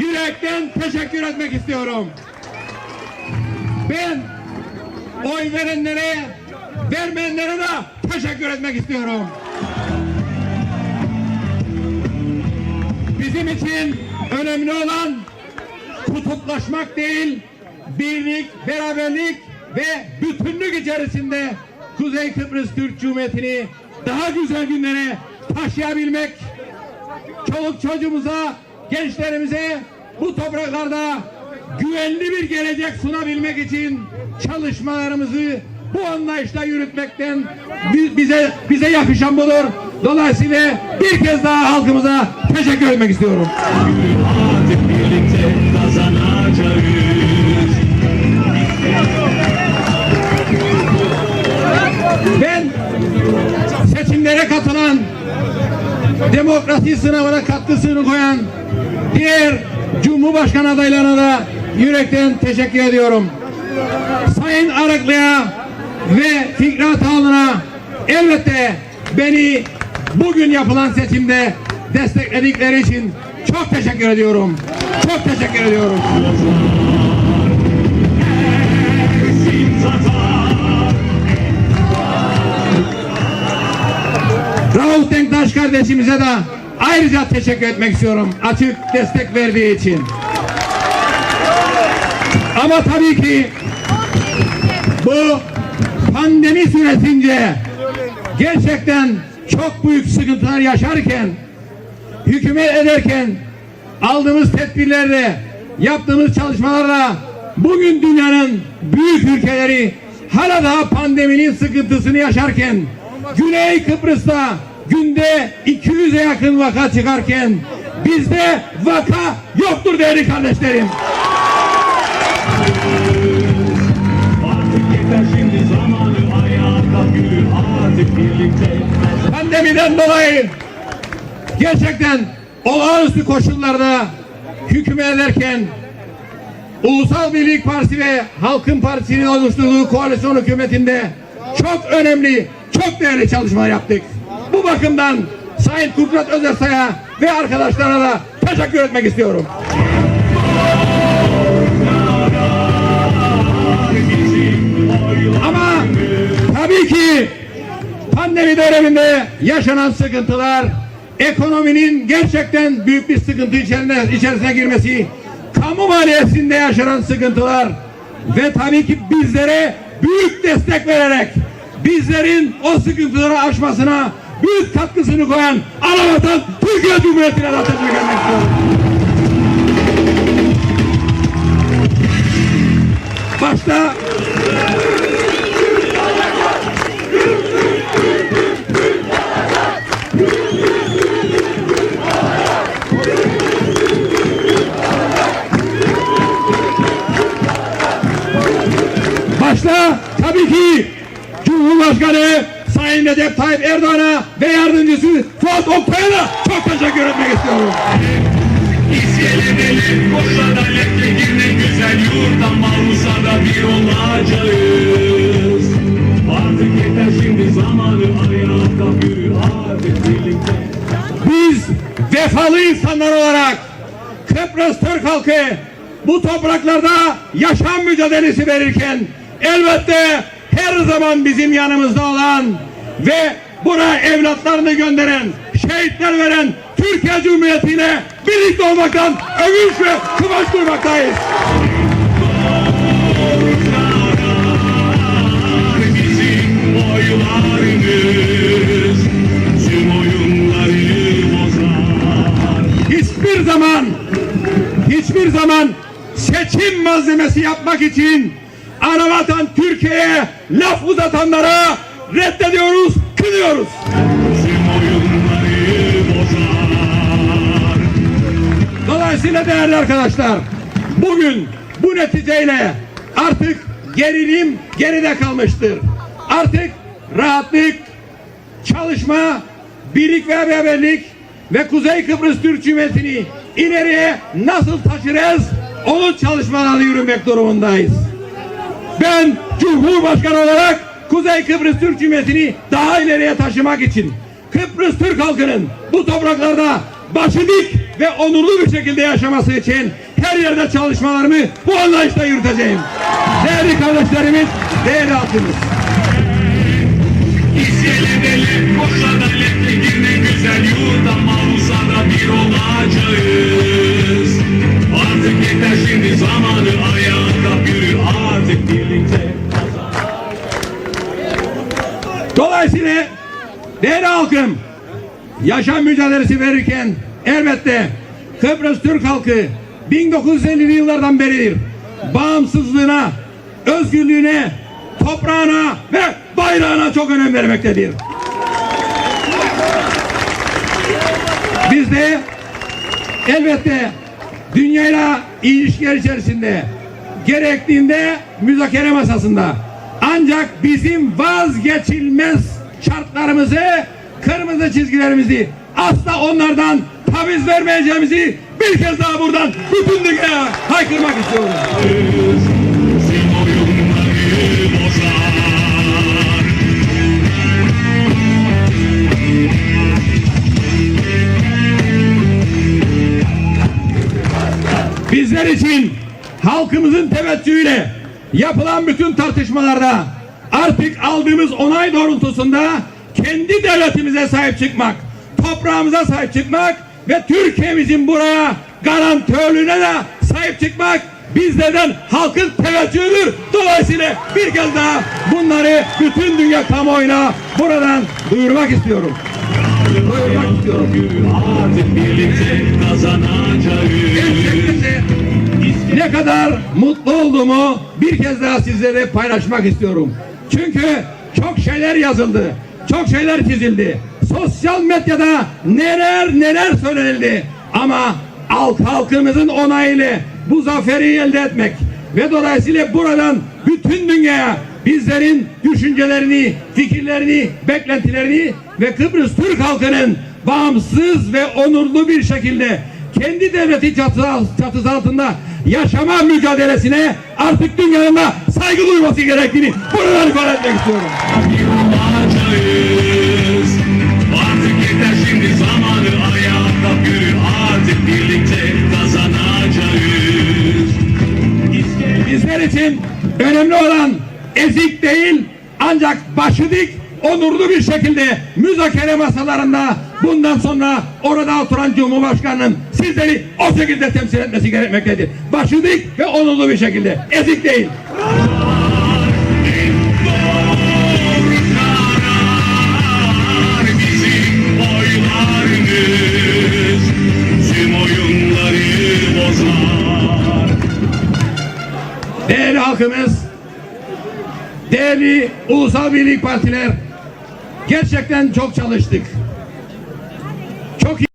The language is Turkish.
yürekten teşekkür etmek istiyorum. Ben oy verenlere, vermeyenlere de teşekkür etmek istiyorum. Bizim için önemli olan kutuplaşmak değil, birlik, beraberlik ve bütünlük içerisinde Kuzey Kıbrıs Türk Cumhuriyeti'ni daha güzel günlere taşıyabilmek, çoluk çocuğumuza, gençlerimize bu topraklarda güvenli bir gelecek sunabilmek için çalışmalarımızı bu anlayışla yürütmekten bi- bize bize yakışan budur. Dolayısıyla bir kez daha halkımıza teşekkür etmek istiyorum. Ben seçimlere katılan demokrasi sınavına katkısını koyan diğer Cumhurbaşkanı adaylarına da yürekten teşekkür ediyorum. Sayın Arıklı'ya ve Fikret Ağlı'na elbette beni bugün yapılan seçimde destekledikleri için çok teşekkür ediyorum. Çok teşekkür ediyorum. Rauf Denktaş kardeşimize de ayrıca teşekkür etmek istiyorum. Açık destek verdiği için. Ama tabii ki bu pandemi süresince gerçekten çok büyük sıkıntılar yaşarken hükümet ederken aldığımız tedbirlerle yaptığımız çalışmalarla bugün dünyanın büyük ülkeleri hala daha pandeminin sıkıntısını yaşarken Güney Kıbrıs'ta günde 200'e yakın vaka çıkarken bizde vaka yoktur değerli kardeşlerim. Pandemiden dolayı gerçekten olağanüstü koşullarda hükümet ederken Ulusal Birlik Partisi ve Halkın Partisi'nin oluşturduğu koalisyon hükümetinde çok önemli, çok değerli çalışmalar yaptık. Bu bakımdan Sayın Kudret Özersay'a ve arkadaşlara da teşekkür etmek istiyorum. Ama tabii ki pandemi döneminde yaşanan sıkıntılar, ekonominin gerçekten büyük bir sıkıntı içerisine, içerisine girmesi, kamu maliyesinde yaşanan sıkıntılar ve tabii ki bizlere büyük destek vererek bizlerin o sıkıntıları aşmasına büyük katkısını koyan Anavatan Türkiye Cumhuriyeti'ne de teşekkür etmek istiyorum. Başta Başta tabii ki Cumhurbaşkanı Sayın Recep Tayyip Erdoğan'a ve yardımcısı Fuat Oktay'a da çok teşekkür etmek istiyorum. İskelelerin boş adaletle girme güzel yurda Mahmusa'da bir olacağız. Artık yeter şimdi zamanı kalk yürü artık birlikte. Biz vefalı insanlar olarak Kıbrıs Türk halkı bu topraklarda yaşam mücadelesi verirken elbette her zaman bizim yanımızda olan ve buna evlatlarını gönderen, şehitler veren Türkiye Cumhuriyeti ile birlikte olmaktan övünç ve kıvanç duymaktayız. Hiçbir zaman hiçbir zaman seçim malzemesi yapmak için Anavatan Türkiye'ye laf uzatanlara reddediyoruz, kınıyoruz. Dolayısıyla değerli arkadaşlar bugün bu neticeyle artık gerilim geride kalmıştır. Artık rahatlık, çalışma, birlik ve beraberlik ve Kuzey Kıbrıs Türk Cumhuriyeti'ni ileriye nasıl taşırız onun çalışmalarını yürümek durumundayız. Ben Cumhurbaşkanı olarak Kuzey Kıbrıs Türk Cumhuriyeti'ni daha ileriye taşımak için Kıbrıs Türk halkının bu topraklarda başı dik ve onurlu bir şekilde yaşaması için her yerde çalışmalarımı bu anlayışla yürüteceğim. Değerli kardeşlerimiz, değerli halkımız. İskelebeli koş adaletli girme güzel yurda Mahusa'da bir olacağız Dolayısıyla değerli halkım yaşam mücadelesi verirken elbette Kıbrıs Türk halkı 1950'li yıllardan beridir bağımsızlığına, özgürlüğüne, toprağına ve bayrağına çok önem vermektedir. Biz de elbette dünyayla ilişkiler içerisinde gerektiğinde müzakere masasında ancak bizim vazgeçilmez şartlarımızı kırmızı çizgilerimizi asla onlardan taviz vermeyeceğimizi bir kez daha buradan bütün dünyaya haykırmak istiyorum. Bizler için halkımızın teveccühüyle yapılan bütün tartışmalarda artık aldığımız onay doğrultusunda kendi devletimize sahip çıkmak, toprağımıza sahip çıkmak ve Türkiye'mizin buraya garantörlüğüne de sahip çıkmak bizlerden halkın teveccühüdür. Dolayısıyla bir kez daha bunları bütün dünya kamuoyuna buradan duyurmak istiyorum. Duyurmak istiyorum. Artık birlikte kazanacağız Gerçekten ne kadar mutlu olduğumu bir kez daha sizlere paylaşmak istiyorum. Çünkü çok şeyler yazıldı. Çok şeyler çizildi. Sosyal medyada neler neler söylenildi. Ama halk halkımızın onayıyla bu zaferi elde etmek ve dolayısıyla buradan bütün dünyaya bizlerin düşüncelerini, fikirlerini, beklentilerini ve Kıbrıs Türk halkının bağımsız ve onurlu bir şekilde kendi devleti çatısı, çatısı altında yaşama mücadelesine artık dünyanın saygı duyması gerektiğini buradan ifade etmek istiyorum. Artık yeter şimdi zamanı kalk yürü. Artık birlikte kazanacağız. Bizler için önemli olan ezik değil ancak başı dik onurlu bir şekilde müzakere masalarında bundan sonra orada oturan Cumhurbaşkanı'nın sizleri o şekilde temsil etmesi gerekmektedir. Başı ve onurlu bir şekilde ezik değil. Değerli halkımız, değerli ulusal birlik partiler gerçekten çok çalıştık. Çok iyi